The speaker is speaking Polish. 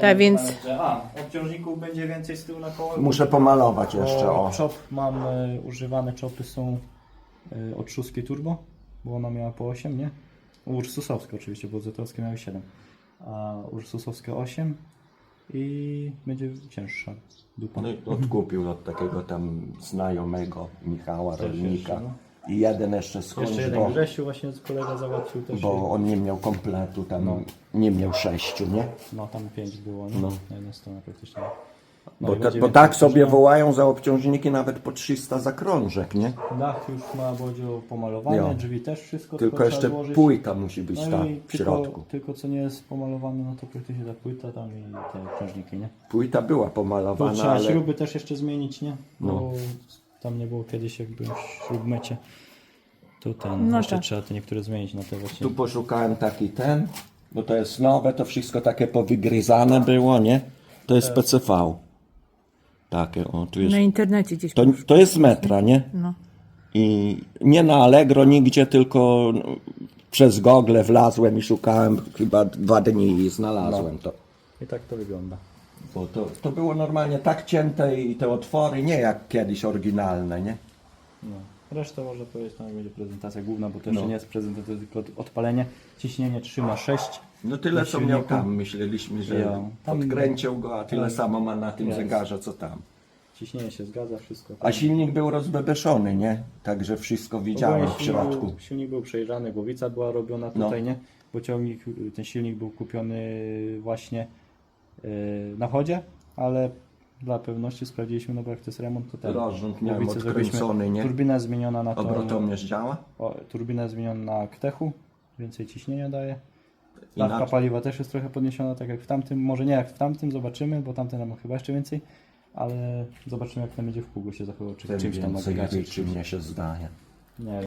Tak więc A, obciążników będzie więcej z tyłu na koło. Muszę pomalować jeszcze, Bo o. Czop mam, e, używane czopy są e, od szóstki turbo, bo ona miała po 8, nie? Ursusowskie oczywiście, bo zetowskie miały 7. A Ursusowskie 8 i będzie cięższa dupa. No i odkupił od takiego tam znajomego Michała, Też rolnika. jeszcze, no. I jeden jeszcze skądś, Jeszcze jeden bo, Grzesiu właśnie kolega załatwił też. bo on nie miał kompletu, tam No. nie miał sześciu, nie? No tam 5 było, nie? No. Na jedną stronę praktycznie. No Bo, i ta, będzie bo więcej tak sobie obciążenia. wołają za obciążniki nawet po 300 za krążek, nie? Dach już ma bodzio pomalowane, Jo. drzwi też wszystko. Tylko trzeba jeszcze złożyć. płyta musi być No ta i w tylko, środku. tylko co nie jest pomalowane, no to praktycznie ta płyta tam i te obciążniki, nie? Płyta była Bo pomalowana, trzeba ale śruby też jeszcze zmienić, nie? Bo No. Tam nie było kiedyś jak byłem w śrubmecie. To ten, No jeszcze tak. trzeba te niektóre zmienić na te właśnie. tu poszukałem taki ten, bo to jest nowe, to wszystko takie powygryzane było, nie? To jest PCV. Takie, o, tu jest. na internecie gdzieś. To, to jest z metra, nie? No. I nie na Allegro nigdzie, tylko no, przez Google wlazłem i szukałem chyba dwa dni i znalazłem to. I tak to wygląda. Bo to, to było normalnie tak cięte i te otwory nie jak kiedyś oryginalne, nie? No. Resztę może powiedzieć, tam będzie prezentacja główna, bo to No. nie jest prezentacja, tylko odpalenie. Ciśnienie trzyma 6. No tyle Na co miał silniku. tam, myśleliśmy, że Ja. Tam- odkręcił go, a tyle Tak. samo ma na tym Jest. zegarze co tam. Ciśnienie się zgadza, wszystko. A silnik był rozbebeszony, nie? Także wszystko widziałem Ogólnie w silnik środku. Był, silnik był przejrzany, głowica była robiona No. tutaj, nie? Bo ciągnik, ten silnik był kupiony właśnie na chodzie, ale dla pewności sprawdziliśmy, no bo jak to jest remont, to ten. Rozrząd miałem zrobiliśmy. odkręcony, nie? Turbina zmieniona na tą, Obrotomierz działa? o, turbina zmieniona na ktechu, więcej ciśnienia daje. Inaczej. Dawka paliwa też jest trochę podniesiona, tak jak w tamtym, może nie jak w tamtym, zobaczymy, bo tamten ma chyba jeszcze więcej, ale zobaczymy jak ten będzie w pługu się zachował, czy Ten czymś tam więcej nawigacie, liczy, mnie się zdaje. Nie